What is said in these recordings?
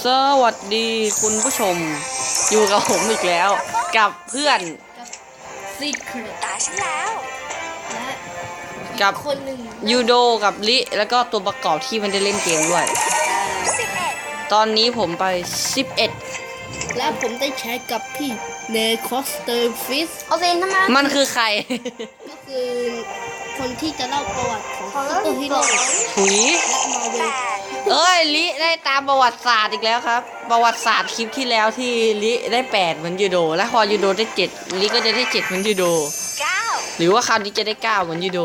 สวัสดีคุณผู้ชม อยู่กับผมอีกแล้ว กับเพื่อน ซีเครตตาฉันแล้ว และกับ คนหนึ่งยูโดกับลิ แล้วก็ตัวประกอบที่มันได้เล่นเกมด้วย11ตอนนี้ผมไป 11 และผมได้แชร์กับพี่เนคอสเตอร์ฟิสเอาเซนทำไมมันคือใคร ก็คือคนที่จะเล่าประวัติของซูเปอร์ฮีโร่และถุยมาเวล เอ้ยลิได้ตามประวัติศาสตร์อีกแล้วครับ ประวัติศาสตร์คลิปที่แล้วที่ลิได้8เหมือนยูโด และพอยูโดได้7ลิก็จะได้7เหมือนยูโดหรือว่าคราวนี้จะได้เก้าเหมือนยูโด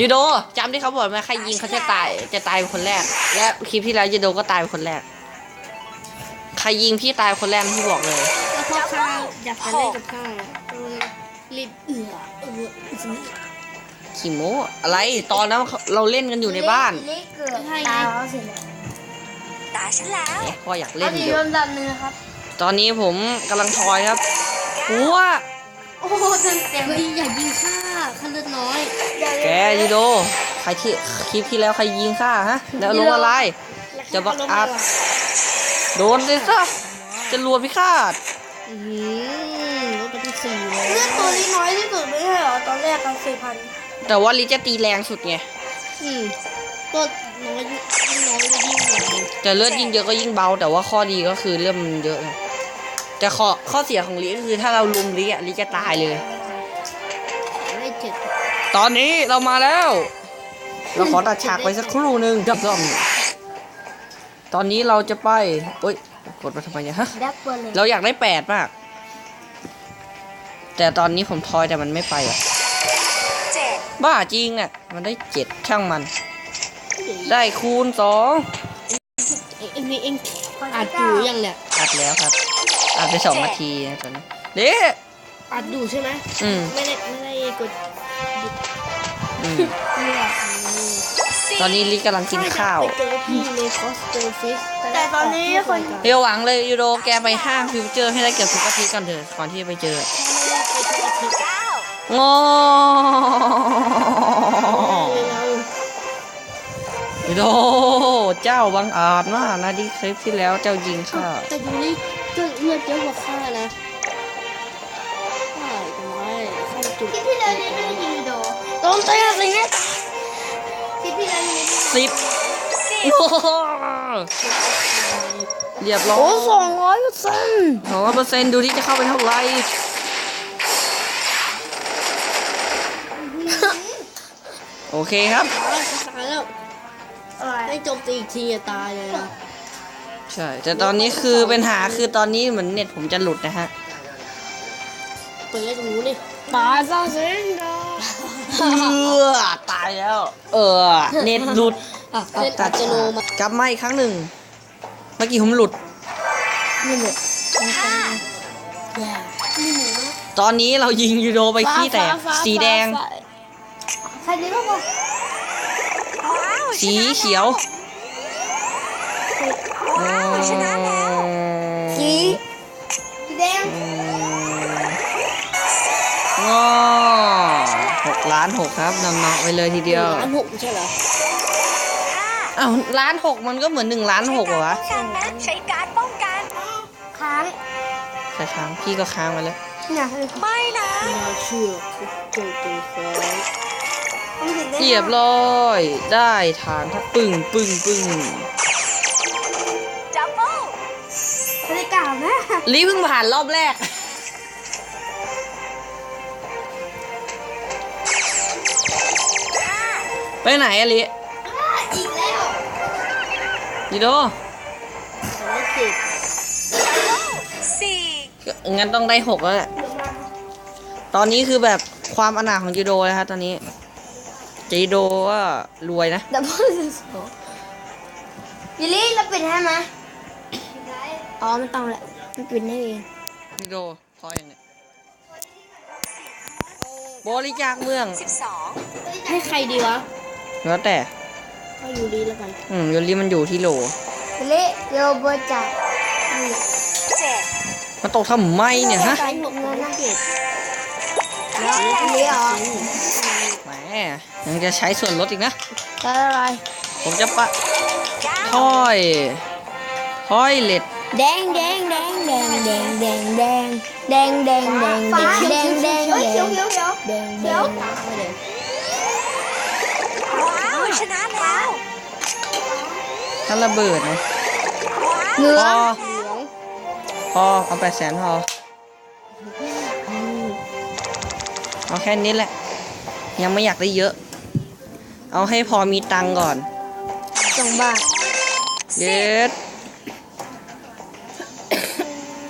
ยูโดจำที่เขาบอกไหมใครยิงเขาจะตายจะตายเป็นคนแรก และคลิปที่แล้วยูโดก็ตายเป็นคนแรกใครยิงพี่ตายคนแรกพี่บอกเลยแล้วพอข้าอยากจะเล่นกับข้าก็รีบเอือเอืออื้อ ขี่โมอะไรตอนนั้นเราเล่นกันอยู่ในบ้านเล็กเกือบตายแล้วสิเนี่ยตาฉันแล้วเอ๊ะพ่ออยากเอาเล่นสีอยู่รวมดำหนึ่งนะครับ ตอนนี้ผมกำลังทอยครับหัวโอ้โหเต็มเต็มเฮ้ยอย่ายิงข้าข้าเลือดน้อย แกยูโดใครที่คลิปที่แล้วใครยิงข้าฮะ แล้วลงอะไร จะบักอัพโดนเลยซะจะรวมพิฆาตอือหือรถไปที่สี่เลยเลือดตัวนี้น้อยที่สุดไม่ใช่เหรอตอนแรกกันสี่พัน แต่ว่าลิจะตีแรงสุดไง อืมก็น้อยยิ่งน้อยก็ยิ่งหน่อยแต่เลือดยิ่งเยอะก็ยิ่งเบา แต่ว่าข้อดีก็คือเลือดมันเยอะไงแต่ข้อข้อเสียของลิก็คือถ้าเราลุมลิอะลิจะตายเลยได้เจ็ดตอนนี้เรามาแล้ว เราขอตัดฉากไปสักครู่หนึ่งจับซ่อมตอนนี้เราจะไปโอ๊ยกดมาทำไมเนี่ยฮะแดกเบอร์เลยเราอยากได้แปดมาก แต่ตอนนี้ผมทอยแต่มันไม่ไปอะ7 บ้าจริงเนี่ยมันได้เจ็ดช่างมัน ได้คูณสองเอ็งนี่เอ็งอัดอยู่ยังเนี่ยอัดแล้วครับอัดไปสองนาทีนะตอนนี้เด้อัดอยู่ใช่ไหมอืมไม่ได้ไม่ได้กดหยุดอืมเนี่ยตอนนี้ลิกำลังกินข้าวไปเจอพี่ในคอสเตอร์ฟิสแต่ตอนนี้คนเดี๋ยวหวังเลยยูโรแกไปห้างฟิวเจอร์ให้ได้เกือบทุกอาทิตย์ก่อนเถอะก่อนที่จะไปเจอ ไปทุกอาทิตย์9งอเรายูโรเจ้าบังอาจมากนะที่คลิปที่แล้วเจ้ายิงข้าแต่ดูนี่ก็เลือดเยอะกว่าข้านะใช่ทำไมข้าจุดคลิปที่แล้วนี่ไม่ได้ยิงโดต้นเต้สิเนี่ยคลิปที่แล้วนี่สิบโอ้โหเรียบร้อยโอ้สองร้อยเปอร์เซ็นต์สองร้อยเปอร์เซ็นต์ดูที่จะเข้าไปเท่าไหร่ โอเคครับ ตายตายแล้วอะไรให้โจมตีอีกทีอะตายเลยนะใช่ แต่ตอนนี้คือเป็นหาคือตอนนี้เหมือนเน็ตผมจะหลุดนะฮะ เปิดตรงนู้นดิตายซะเซนดาเออตายแล้ว เออ เน็ตหลุดอะเล่นอัตโนมัติ กลับมาอีกครั้งหนึ่ง เมื่อกี้ผมหลุด นี่หมดตอนนี้เรายิงยูโดไปขี้แตก สีแดง ใครดีก็บอกว้าวสีเขียวว้าวชนะแล้วสีสีแดงงอหกล้านหกครับนำเนาะไปเลยทีเดียวล้านหกไม่ใช่เหรออ้าวล้านหกมันก็เหมือนหนึ่งล้านหกเหรอวะป้องกันนะใช้การดป้องกันค้างใช่ค้างพี่ก็ค้างมาแล้วเนี่ยไม่นะไม่น่าเชื่อโจมตีแฟนมันถึงได้ เรียบร้อย ได้ฐานทับปึ้งปึ้งปึ้งดับเบิลไม่ได้กล่าวนะลีเพิ่งผ่านรอบแรก ไปไหนอะลีอีกแล้วยูโดภารกิจสี่งั้นต้องได้หกแล้วแหละ ตอนนี้คือแบบความอนาถของยูโดนะครับตอนนี้ จีโดก็รวยนะดับเบิลสองยิลลี่เราปิดให้ไหมอ๋อไม่ต้องแหละมันปิดให้เองยูโดพออย่างเนี้ยบริจาคเมืองสิบสอง ให้ใครดีวะ แล้วแต่ให้ยูรีแล้วกัน อืมยูรีมันอยู่ที่โหลยิลลี่โยเบอร์จับนี่เจ็ดมันตกทำไมเนี่ยฮะใช้หกเงินนะเกตแล้วอันนี้เหรอแหม ยังจะใช้ส่วนลดอีกนะแล้วอะไร ผมจะปะเก้าถ้อยทอยเล็ดแดงแดงแดงแดงแดงแดงแดงแดงแดงแดงแดงแดงแดงแดงแดงแดงแดงว้าวชนะแล้วถ้าระเบิดนะเหลืพอองพอเอาแปดแสนพอเอาแค่นี้แหละ ยังไม่อยากได้เยอะ เอาให้พอมีตังค์ก่อนสองบาทเด็ด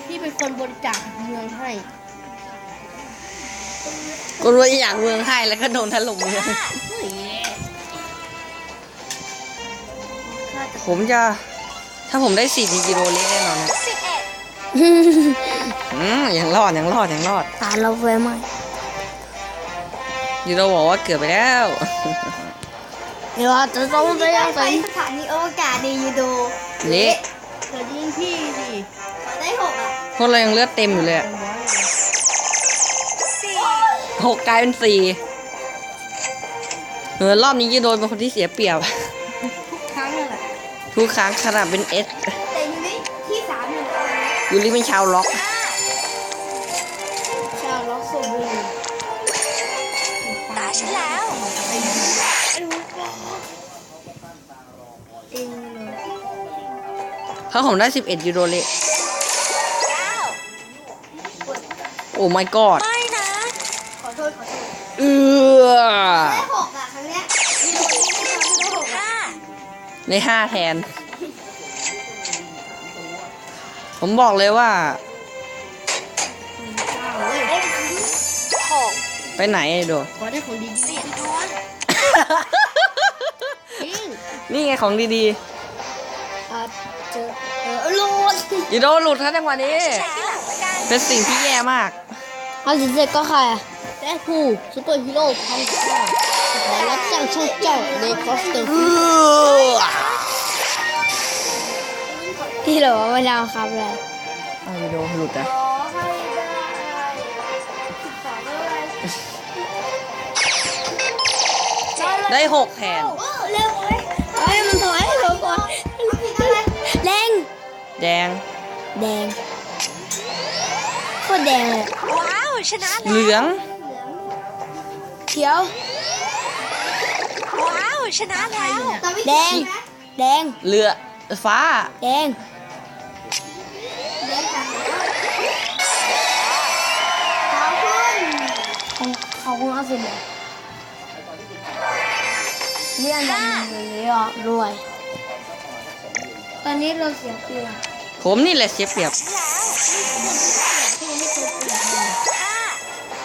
พี่เป็นคนบริจาคเมืองให้กูรู้อยากเมืองให้แล้วก็โดนถล่มเมืองผมจะ ถ้าผมได้สี่กิโลเล็กแน่นอนนะสิบเอ็ดอืมยังรอดยังรอดยังรอดตาเราเฟ้ไหม ยูโรบอกว่าเกือบไปแล้วเดี๋ยวจะต้องจะยังไงสถานีอวกาศดียูโดเละเกิดยิงพี่ดิได้หกอะพวกเรายังเลือดเต็มอยู่เลยอะสี่หกกลายเป็นสี่เออรอบนี้ยูโรเป็นคนที่เสียเปรียบ ทุกครั้งเลยแหละทุกครั้งขนาดเป็นเอสแต่ยูริที่สามอยู่ยูริเป็นชาวล็อก ถ้าผมได้สิบเอ็ดยูโรเละเก้าโอ้ my god ไม่นะเอือหกอะ ครั้งเนี้ยยูโรที่ทำได้หกห้าในห้าแทน ผมบอกเลยว่าหกไปไหนไอ้โด ขอได้ของดีสี่ทวนๆจริง นี่ไงของดีอาจจะเออโหลดๆยูโดหลุดถ้าจังหวะนี้ที่หลังละกันเป็นสิ่งที่แย่มากเอาสิเสร็จก็ใครอะแต่ผู้ซูเปอร์ฮีโร่พันข้าขอรับจ้างช่างเจ้าในคอสเตอร์เอือที่เหลือว่าไม่ได้เอาครับเลยเอายูโดหลุดอะขอให้ได้สิบสองเลยได้หกแทนโอ้เร็วเว้ย แดง แดงโคตรแดงเลยว้าวชนะเหแล้วลือง เขียว ว้าวชนะแล้ว แดง แดง เหลือฟ้า แดง ของเขาคงเอาสิเลยเรียนแบบนี้อะรวย ตอนนี้เราเสียเปรียบ ผมนี่แหละเสียเปรียบ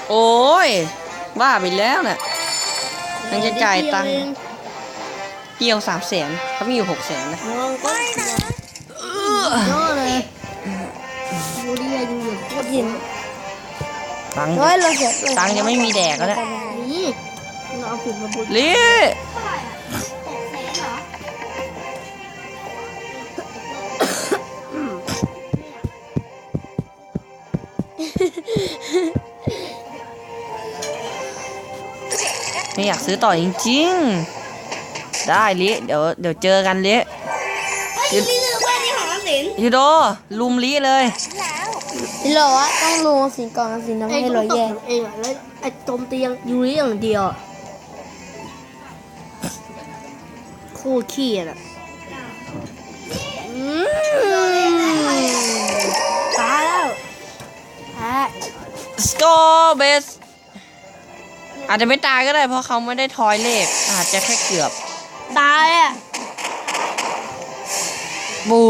โอ้ยบ้าไปแล้วนะ่ะมันจะจ่ายตังค์เกี่ยวสามแสนเขามีอยู่หกแสนนะน้องก็ไม่นะยอดเลยดูดิยังอยู่โคตรเห็นตังค์ตังค์ยังไม่มีแดกแล้วนะนี่เราเอาผิดมาบุญลิ อยากซื้อต่อจริงๆ ได้ลิเดี๋ยวเดี๋ยวเจอกันลิยูยูโดลุมลิเลยฉันแล้วที่เราว่าต้องลงสินก่อนสินทำเองให้ก็เราตกแย่ของเองอะแล้วไอ้โจมตียังยูริอย่างเดียวอะโคตรขี้อะน่ะอืมตายแล้วแพ้ สกอร์เบส อาจจะไม่ตายก็ได้เพราะเขาไม่ได้ทอยเลขอาจจะแค่เกือบตายอะบู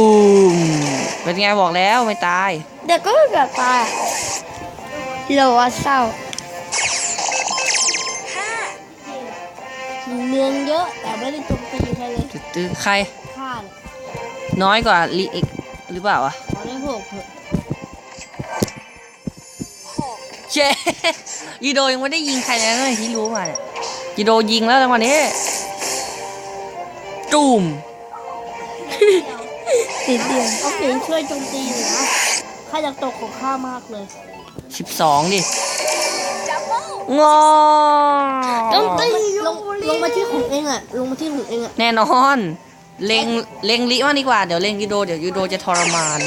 มเป็นไงบอกแล้วไม่ตาย เด็กก็เกือบตายอะเราว่าเศร้าห้ามีเมืองเยอะแต่ไม่ได้โจมตีใครเลยตื้อๆใครฆ่าเนี่ยน้อยกว่าลีเอกหรือเปล่าวะ เชยูโดยังไม่ได้ยิงใครเลยนะที่รู้มาเนี่ยยูโดยิงแล้วจังหวะนี้ตูมติดเดียวเอาเสียงช่วยโจมตีหน่อยนะข้าอยากตกของข้ามากเลยสิบสองดิดับเบิ้ลงอโจมตีลงลงมาที่ของเองอะลงมาที่ของเองอะแน่นอนเล็งเล็งลิมากดีกว่าเดี๋ยวเล็งยูโดเดี๋ยวยูโดจะทรมาน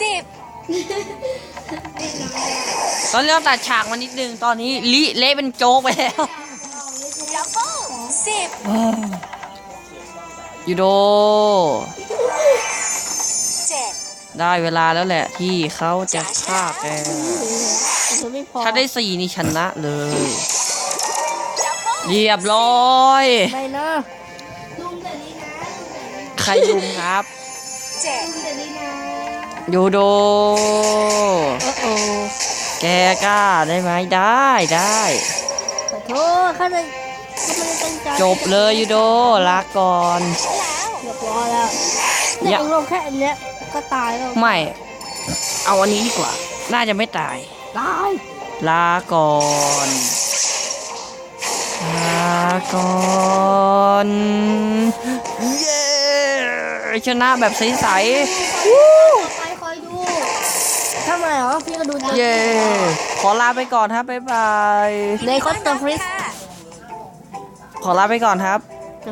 สิบ ตอนนี้เราตัดฉากมานิดนึง ตอนนี้ลิเละเป็นโจ๊กไปแล้วดับเบิ้ลสิบยูโด เจ็ดได้เวลาแล้วแหละที่เขาจะฆ่าแกแต่ฉันไม่พอถ้าได้สี่นี่ชนะเลย ดับเบิ้ลเรียบร้อย ไม่นะลุงเดี๋ยวนี้นะลุงเดี๋ยวนี้นะใครลุมครับ เจ็ดลุงเดี๋ยวนี้นะยูโด โอ้โอ้ แกกล้าได้ไหมได้ได้ขอโทษข้าเลยข้าไม่ได้ตั้งใจจบเลยยูโดลาก่อนเรียบร้อยแล้วอเนี่ยย่าเองลงแค่อันเนี้ยก็ตายแล้วไม่ เอาอันนี้ดีกว่า น่าจะไม่ตายตายลาก่อนลาก่อนเย้ชนะแบบใสต่อไปคอยดู ทำไม เหรอพี่ก็ดูๆเย้ขอลาไปก่อนครับบ๊ายบาย ในคอสเตอร์ฟริส ขอลาไปก่อนครับ